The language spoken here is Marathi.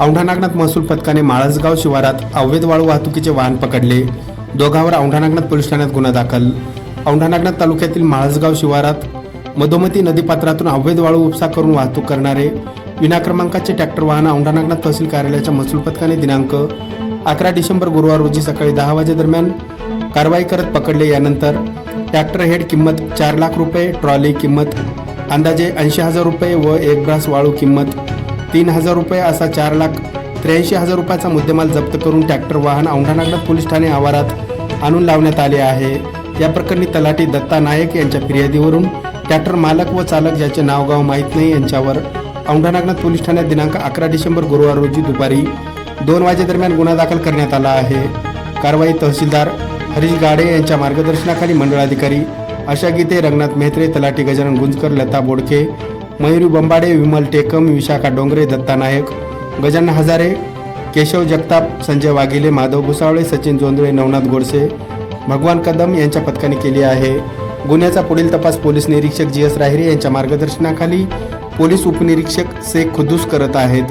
औंढा नागनाथ महसूल पथकाने माळसगाव शिवारात अवैध वाळू वाहतुकीचे वाहन पकडले. दोघांवर औंढा नागनाथ पोलीस ठाण्यात गुन्हा दाखल. औंढा नागनाथ तालुक्यातील माळसगाव शिवारात मधोमती नदीपात्रातून अवैध वाळू उपसा करून वाहतूक करणारे विना क्रमांकाचे ट्रॅक्टर वाहन औंढा नागनाथ तहसील कार्यालयाच्या महसूल पथकाने दिनांक अकरा डिसेंबर गुरुवार रोजी सकाळी दहा वाजेदरम्यान कारवाई करत पकडले. यानंतर ट्रॅक्टर हेड किंमत चार लाख रुपये ट्रॉली किंमत अंदाजे ऐंशी हजार रुपये व एक ब्रास वाळू किंमत तीन हजार रुपये असा चार लाख त्र्याऐंशी हजार रुपयाचा मुद्देमाल जप्त करून ट्रॅक्टर वाहन औंढानागनाथ पोलीस ठाणे आवारात आणून लावण्यात आले आहे. या प्रकरणी तलाठी दत्ता नायक यांच्या फिर्यादीवरून ट्रॅक्टर मालक व चालक ज्याचे नाव गाव माहीत नाही यांच्यावर औंढानागनाथ पोलीस ठाण्यात दिनांक अकरा डिसेंबर गुरुवार रोजी दुपारी दोन वाजेदरम्यान गुन्हा दाखल करण्यात आला आहे. कारवाई तहसीलदार हरीश गाडे यांच्या मार्गदर्शनाखाली मंडळाधिकारी आशा गीते रंगनाथ मेहत्रे तलाठी गजानन गुंजकर लता बोडके मयुरी बंबाडे विमल टेकम विशाखा डोंगरे दत्ता नायक गजानन हजारे केशव जगताप संजय वाघिले माधव भुसावळे सचिन जोंधळे नवनाथ गोडसे भगवान कदम यांच्या पथकाने केली आहे. गुन्ह्याचा पुढील तपास पोलीस निरीक्षक जी एस राहिरे यांच्या मार्गदर्शनाखाली पोलीस उपनिरीक्षक शेख खुद्दूस करत आहेत.